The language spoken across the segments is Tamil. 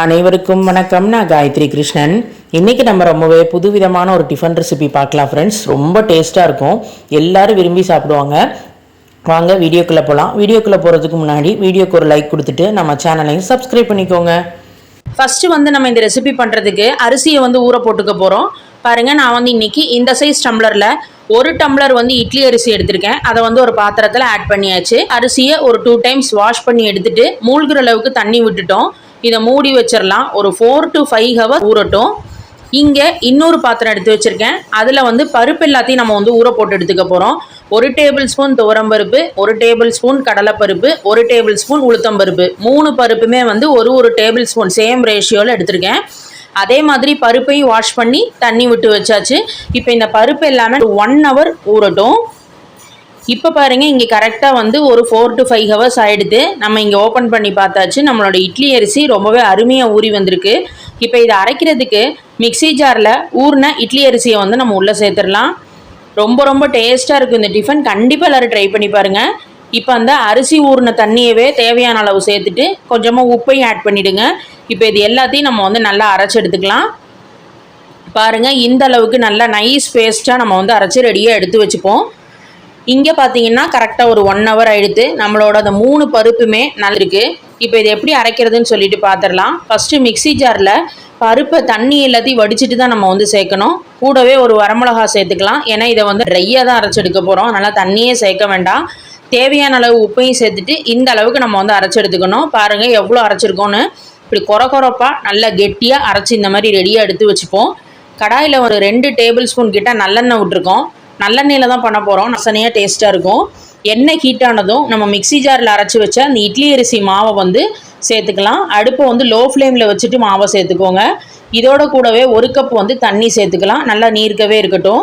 அனைவருக்கும் வணக்கம். நான் காயத்ரி கிருஷ்ணன். இன்றைக்கி நம்ம ரொம்பவே புதுவிதமான ஒரு டிஃபன் ரெசிபி பார்க்கலாம் ஃப்ரெண்ட்ஸ் ரொம்ப டேஸ்ட்டாக இருக்கும். எல்லோரும் விரும்பி சாப்பிடுவாங்க. வாங்க வீடியோக்குள்ளே போகலாம் வீடியோக்குள்ளே போகிறதுக்கு முன்னாடி வீடியோக்கு ஒரு லைக் கொடுத்துட்டு நம்ம சேனலையும் சப்ஸ்கிரைப் பண்ணிக்கோங்க. ஃபஸ்ட்டு வந்து நம்ம இந்த ரெசிபி பண்ணுறதுக்கு அரிசியை வந்து ஊற போட்டுக்க போகிறோம் பாருங்கள் நான் வந்து இன்னைக்கு இந்த சைஸ் டம்ளரில் ஒரு டம்ளர் வந்து இட்லி அரிசி எடுத்திருக்கேன். அதை வந்து ஒரு பாத்திரத்தில் ஆட் பண்ணியாச்சு. அரிசியை ஒரு டூ டைம்ஸ் வாஷ் பண்ணி எடுத்துட்டு மூழ்கிற அளவுக்கு தண்ணி விட்டுட்டோம். இதை மூடி வச்சிடலாம் ஒரு ஃபோர் டு ஃபைவ் ஹவர் ஊறட்டும். இங்கே இன்னொரு பாத்திரம் எடுத்து வச்சுருக்கேன். அதில் வந்து பருப்பு எல்லாத்தையும் நம்ம வந்து ஊற போட்டு எடுத்துக்க போகிறோம் ஒரு டேபிள் ஸ்பூன் துவரம்பருப்பு ஒரு டேபிள் ஸ்பூன் கடலைப்பருப்பு ஒரு டேபிள் ஸ்பூன் உளுத்தம்பருப்பு மூணு பருப்புமே வந்து ஒரு ஒரு டேபிள் ஸ்பூன் சேம் ரேஷியோவில் எடுத்திருக்கேன். அதே மாதிரி பருப்பையும் வாஷ் பண்ணி தண்ணி விட்டு வச்சாச்சு. இப்போ இந்த பருப்பு எல்லாமே ஒன் ஹவர் ஊறட்டும். இப்போ பாருங்க இங்கே கரெக்டாக வந்து ஒரு ஃபோர் டு ஃபைவ் ஹவர்ஸ் ஆகிடுது நம்ம இங்கே ஓப்பன் பண்ணி பார்த்தாச்சு. நம்மளோட இட்லி அரிசி ரொம்பவே அருமையாக ஊறி வந்திருக்கு. இப்போ இதை அரைக்கிறதுக்கு மிக்ஸி ஜாரில் ஊறின இட்லி அரிசியை வந்து நம்ம உள்ளே சேர்த்துடலாம். ரொம்ப ரொம்ப டேஸ்ட்டாக இருக்கும் இந்த டிஃபன் கண்டிப்பாக எல்லோரும் ட்ரை பண்ணி பாருங்கள் இப்போ அந்த அரிசி ஊறின தண்ணியவே தேவையான அளவு சேர்த்துட்டு கொஞ்சமாக உப்பையும் ஆட் பண்ணிவிடுங்க இப்போ இது எல்லாத்தையும் நம்ம வந்து நல்லா அரைச்சி எடுத்துக்கலாம். பாருங்கள் இந்த அளவுக்கு நல்லா நைஸ் பேஸ்ட்டாக நம்ம வந்து அரைச்சி ரெடியாக எடுத்து வச்சுப்போம். இங்கே பார்த்தீங்கன்னா கரெக்டாக ஒரு ஒன் ஹவர் ஆயிடுத்து நம்மளோட அந்த மூணு பருப்புமே நல்லாயிருக்கு இப்போ இது எப்படி அரைக்கிறதுன்னு சொல்லிட்டு பார்த்துடலாம் ஃபஸ்ட்டு மிக்ஸி ஜாரில் பருப்பை தண்ணி எல்லாத்தையும் வடிச்சிட்டு தான் நம்ம வந்து சேர்க்கணும். கூடவே ஒரு வரமிளகா சேர்த்துக்கலாம். ஏன்னா இதை வந்து ட்ரையாக தான் அரைச்சி எடுக்க போகிறோம் அதனால் தண்ணியே சேர்க்க வேண்டாம். தேவையான அளவு உப்பையும் சேர்த்துட்டு இந்த அளவுக்கு நம்ம வந்து அரைச்சி எடுத்துக்கணும். பாருங்கள் எவ்வளோ அரைச்சிருக்கோன்னு இப்படி கொர குறப்பாக நல்லா கெட்டியாக அரைச்சி இந்த மாதிரி ரெடியாக எடுத்து வச்சுப்போம். கடாயில் ஒரு ரெண்டு டேபிள் ஸ்பூன் கிட்ட நல்லெண்ணெய் விட்டுருக்கோம். நல்லெண்ணெயில் தான் பண்ண போகிறோம் நசனையாக டேஸ்ட்டாக இருக்கும். எண்ணெய் ஹீட்டானதும் நம்ம மிக்ஸி ஜாரில் அரைச்சி வச்ச அந்த இட்லி அரிசி மாவை வந்து சேர்த்துக்கலாம். அடுப்பை வந்து லோ ஃப்ளேமில் வச்சுட்டு மாவை சேர்த்துக்கோங்க. இதோட கூடவே ஒரு கப் வந்து தண்ணி சேர்த்துக்கலாம். நல்லா நீர்க்கவே இருக்கட்டும்.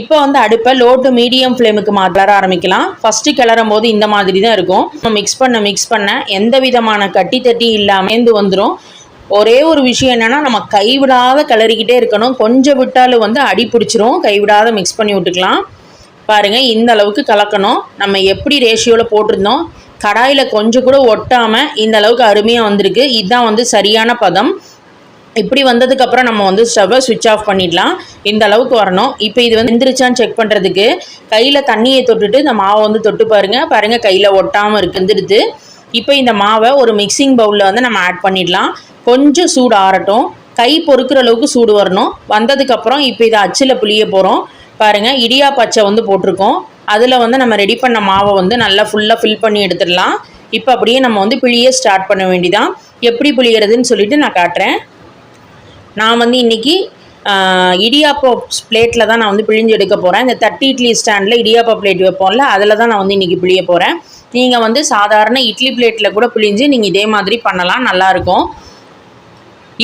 இப்போ வந்து அடுப்பை லோ டு மீடியம் ஃப்ளேமுக்கு மாற்ற ஆரம்பிக்கலாம். ஃபஸ்ட்டு கிளறும் போது இந்த மாதிரி தான் இருக்கும். மிக்ஸ் பண்ண மிக்ஸ் பண்ண எந்த விதமான கட்டி தட்டி இல்லாமல் சேர்ந்து வந்துடும் ஒரே ஒரு விஷயம் என்னென்னா நம்ம கைவிடாத கிளறிக்கிட்டே இருக்கணும். கொஞ்சம் விட்டாலும் வந்து அடி பிடிச்சிரும். கைவிடாத மிக்ஸ் பண்ணி விட்டுக்கலாம். பாருங்கள் இந்த அளவுக்கு கலக்கணும். நம்ம எப்படி ரேஷியோவில் போட்டிருந்தோம்? கடாயில் கொஞ்சம் கூட ஒட்டாமல் இந்த அளவுக்கு அருமையாக வந்திருக்கு. இதுதான் வந்து சரியான பதம். இப்படி வந்ததுக்கப்புறம் நம்ம வந்து ஸ்டவ்வை சுவிட்ச் ஆஃப் பண்ணிடலாம். இந்த அளவுக்கு வரணும். இப்போ இது வந்து எந்திரிச்சான்னு செக் பண்ணுறதுக்கு கையில் தண்ணியை தொட்டுட்டு இந்த மாவை வந்து தொட்டு பாருங்கள் பாருங்கள் கையில் ஒட்டாமல் இருக்கு இப்போ இந்த மாவை ஒரு மிக்சிங் பவுலில் வந்து நம்ம ஆட் பண்ணிடலாம். கொஞ்சம் சூடு ஆறட்டும். கை பொறுக்கிற அளவுக்கு சூடு வரணும். வந்ததுக்கப்புறம் இப்போ இதை அச்சில் புளிய போகிறோம் பாருங்கள் இடியா பச்சை வந்து போட்டிருக்கோம். அதில் வந்து நம்ம ரெடி பண்ண மாவை வந்து நல்லா ஃபுல்லாக ஃபில் பண்ணி எடுத்துடலாம். இப்போ அப்படியே நம்ம வந்து பிழிய ஸ்டார்ட் பண்ண வேண்டிதான். எப்படி புளியறதுன்னு சொல்லிட்டு நான் காட்டுறேன். நான் வந்து இன்றைக்கி இடியாப்போ பிளேட்டில் தான் நான் வந்து பிழிஞ்சு எடுக்க போகிறேன் இந்த தட்டி இட்லி ஸ்டாண்டில் இடியாப்பா பிளேட் வைப்போம்ல அதில் தான் நான் வந்து இன்றைக்கி பிழிய போகிறேன் நீங்கள் வந்து சாதாரண இட்லி பிளேட்டில் கூட பிழிஞ்சு நீங்கள் இதே மாதிரி பண்ணலாம். நல்லாயிருக்கும்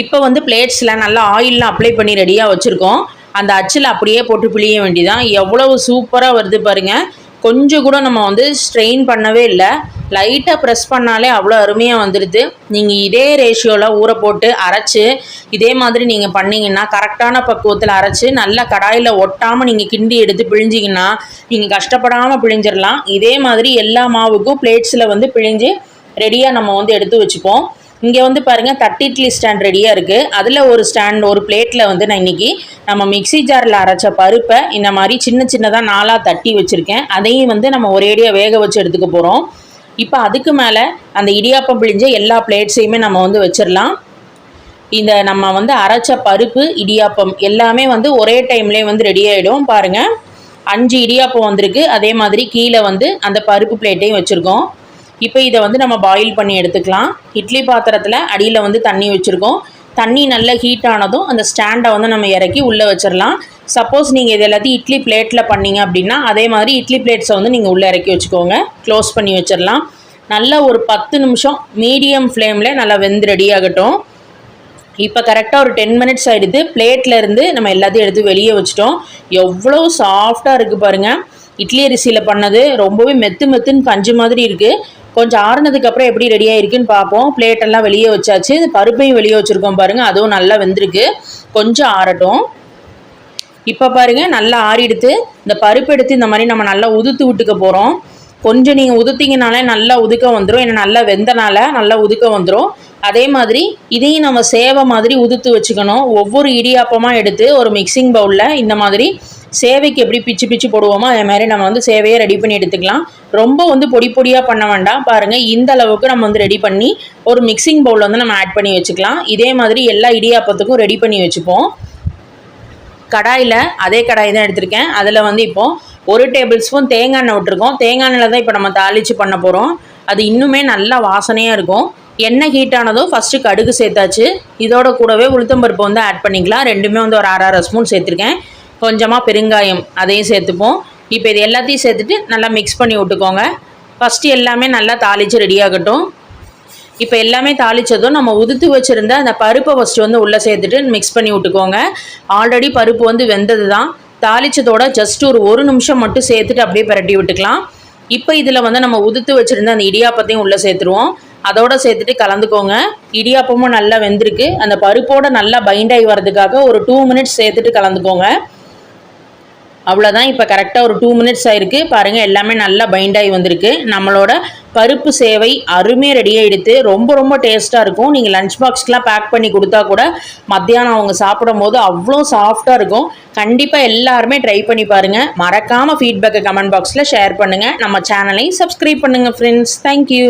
இப்போ வந்து பிளேட்ஸில் நல்லா ஆயிலெலாம் அப்ளை பண்ணி ரெடியாக வச்சுருக்கோம். அந்த அச்சில் அப்படியே போட்டு பிழிய வேண்டிதான். எவ்வளவு சூப்பராக வருது பாருங்கள் கொஞ்சம் கூட நம்ம வந்து ஸ்ட்ரெயின் பண்ணவே இல்லை. லைட்டாக ப்ரெஸ் பண்ணாலே அவ்வளோ அருமையாக வந்துடுது நீங்கள் இதே ரேஷியோவில் ஊற போட்டு அரைச்சி இதே மாதிரி நீங்கள் பண்ணிங்கன்னா கரெக்டான பக்குவத்தில் அரைச்சி நல்லா கடாயில் ஒட்டாமல் நீங்கள் கிண்டி எடுத்து பிழிஞ்சிங்கன்னா நீங்கள் கஷ்டப்படாமல் பிழிஞ்சிடலாம் இதே மாதிரி எல்லா மாவுக்கும் பிளேட்ஸில் வந்து பிழிஞ்சு ரெடியாக நம்ம வந்து எடுத்து வச்சுப்போம். இங்கே வந்து பாருங்கள் தட்டு இட்லி ஸ்டாண்ட் ரெடியாக இருக்குது அதில் ஒரு ஸ்டாண்ட் ஒரு பிளேட்டில் வந்து நான் இன்றைக்கி நம்ம மிக்ஸி ஜாரில் அரைச்ச பருப்பை இந்த மாதிரி சின்ன சின்னதாக நாளாக தட்டி வச்சுருக்கேன். அதையும் வந்து நம்ம ஒரேடியாக வேக வச்சு எடுத்துக்க போகிறோம் இப்போ அதுக்கு மேலே அந்த இடியாப்பம் பிழிஞ்ச எல்லா பிளேட்ஸையுமே நம்ம வந்து வச்சிடலாம். இந்த நம்ம வந்து அரைச்ச பருப்பு இடியாப்பம் எல்லாமே வந்து ஒரே டைம்லேயே வந்து ரெடி ஆகிடும் பாருங்கள் அஞ்சு இடியாப்பம் வந்திருக்கு. அதே மாதிரி கீழே வந்து அந்த பருப்பு பிளேட்டையும் வச்சுருக்கோம். இப்போ இதை வந்து நம்ம பாயில் பண்ணி எடுத்துக்கலாம். இட்லி பாத்திரத்தில் அடியில் வந்து தண்ணி வச்சுருக்கோம். தண்ணி நல்லா ஹீட் ஆனதும் அந்த ஸ்டாண்டை வந்து நம்ம இறக்கி உள்ளே வச்சிடலாம் சப்போஸ் நீங்கள் இது எல்லாத்தையும் இட்லி பிளேட்டில் பண்ணீங்க அப்படின்னா அதே மாதிரி இட்லி பிளேட்ஸை வந்து நீங்கள் உள்ளே இறக்கி வச்சுக்கோங்க. க்ளோஸ் பண்ணி வச்சிடலாம் நல்லா ஒரு பத்து நிமிஷம் மீடியம் ஃப்ளேமில் நல்லா வெந்து ரெடி ஆகட்டும். இப்போ கரெக்டாக ஒரு டென் மினிட்ஸ் ஆகிடுது பிளேட்டில் இருந்து நம்ம எல்லாத்தையும் எடுத்து வெளியே வச்சிட்டோம். எவ்வளோ சாஃப்டாக இருக்குது பாருங்கள் இட்லி அரிசியில் பண்ணது ரொம்பவே மெத்து மெத்துன்னு பஞ்சு மாதிரி இருக்குது கொஞ்சம் ஆறுனதுக்கு அப்புறம் எப்படி ரெடி ஆயிருக்குன்னு பார்ப்போம். பிளேட் எல்லாம் வெளியே வச்சாச்சு. பருப்பையும் வெளியே வச்சுருக்கோம் பாருங்கள் அதுவும் நல்லா வெந்திருக்கு. கொஞ்சம் ஆறட்டும். இப்போ பாருங்கள் நல்லா ஆறிடுத்து. இந்த பருப்பு எடுத்து இந்த மாதிரி நம்ம நல்லா உதுத்து விட்டுக்க போகிறோம் கொஞ்சம் நீங்கள் உதுத்திங்கனாலே நல்லா உதுக்க வந்துடும் ஏன்னா நல்லா வெந்தனால நல்லா உதுக்க வந்துடும் அதே மாதிரி இதையும் நம்ம சேவை மாதிரி உதுத்து வச்சுக்கணும். ஒவ்வொரு இடியாப்பமாக எடுத்து ஒரு மிக்சிங் பவுலில் இந்த மாதிரி சேவைக்கு எப்படி பிச்சு பிச்சு போடுவோமோ அதே மாதிரி நம்ம வந்து சேவையை ரெடி பண்ணி எடுத்துக்கலாம். ரொம்ப வந்து பொடி பொடியாக பண்ண வேண்டாம். பாருங்கள் இந்த அளவுக்கு நம்ம வந்து ரெடி பண்ணி ஒரு மிக்சிங் பவுலில் வந்து நம்ம ஆட் பண்ணி வச்சுக்கலாம். இதே மாதிரி எல்லா இடியாப்பத்துக்கும் ரெடி பண்ணி வச்சுப்போம். கடாயில் அதே கடாய் தான் எடுத்திருக்கேன். அதில் வந்து இப்போது ஒரு டேபிள் ஸ்பூன் தேங்காய் எண்ணெய் விட்டுருக்கோம். தேங்காய் எண்ணெயில் தான் இப்போ நம்ம தாளித்து பண்ண போகிறோம் அது இன்னுமே நல்லா வாசனையாக இருக்கும். எண்ணெய் ஹீட் ஆனதும் ஃபஸ்ட்டு கடுகு சேர்த்தாச்சு. இதோட கூடவே உளுத்தம்பருப்பு வந்து ஆட் பண்ணிக்கலாம். ரெண்டுமே வந்து ஒரு அரை அரை ஸ்பூன் சேர்த்துருக்கேன். கொஞ்சமாக பெருங்காயம் அதையும் சேர்த்துப்போம். இப்போ இது எல்லாத்தையும் சேர்த்துட்டு நல்லா மிக்ஸ் பண்ணி விட்டுக்கோங்க. ஃபஸ்ட்டு எல்லாமே நல்லா தாளித்து ரெடியாகட்டும் இப்போ எல்லாமே தாளித்ததும் நம்ம உதுத்து வச்சுருந்த அந்த பருப்பை ஃபஸ்ட்டு வந்து உள்ளே சேர்த்துட்டு மிக்ஸ் பண்ணி விட்டுக்கோங்க. ஆல்ரெடி பருப்பு வந்து வெந்தது தான் தாளித்ததோட ஜஸ்ட் ஒரு ஒரு நிமிஷம் மட்டும் சேர்த்துட்டு அப்படியே பரட்டி விட்டுக்கலாம். இப்போ இதில் வந்து நம்ம உதுத்து வச்சுருந்த அந்த இடியாப்பத்தையும் உள்ளே சேர்த்துருவோம். அதோட சேர்த்துட்டு கலந்துக்கோங்க. இடியாப்பமும் நல்லா வெந்திருக்கு. அந்த பருப்போடு நல்லா பைண்ட் ஆகி வர்றதுக்காக ஒரு டூ மினிட்ஸ் சேர்த்துட்டு கலந்துக்கோங்க. அவ்வளோதான் இப்போ கரெக்டாக ஒரு டூ மினிட்ஸ் ஆயிருக்கு. பாருங்கள் எல்லாமே நல்லா பைண்ட் ஆகி வந்திருக்கு. நம்மளோட பருப்பு சேவை அருமையாக ரெடியாக எடுத்து ரொம்ப ரொம்ப டேஸ்ட்டாக இருக்கும். நீங்கள் லஞ்ச் பாக்ஸ்க்கெலாம் பேக் பண்ணி கொடுத்தா கூட மத்தியானம் அவங்க சாப்பிடும் போது அவ்வளோ சாஃப்டாக இருக்கும். கண்டிப்பாக எல்லாருமே ட்ரை பண்ணி பாருங்கள் மறக்காமல் ஃபீட்பேக்கை கமெண்ட் பாக்ஸில் ஷேர் பண்ணுங்கள் நம்ம சேனலையும் சப்ஸ்கிரைப் பண்ணுங்கள் ஃப்ரெண்ட்ஸ் தேங்க்யூ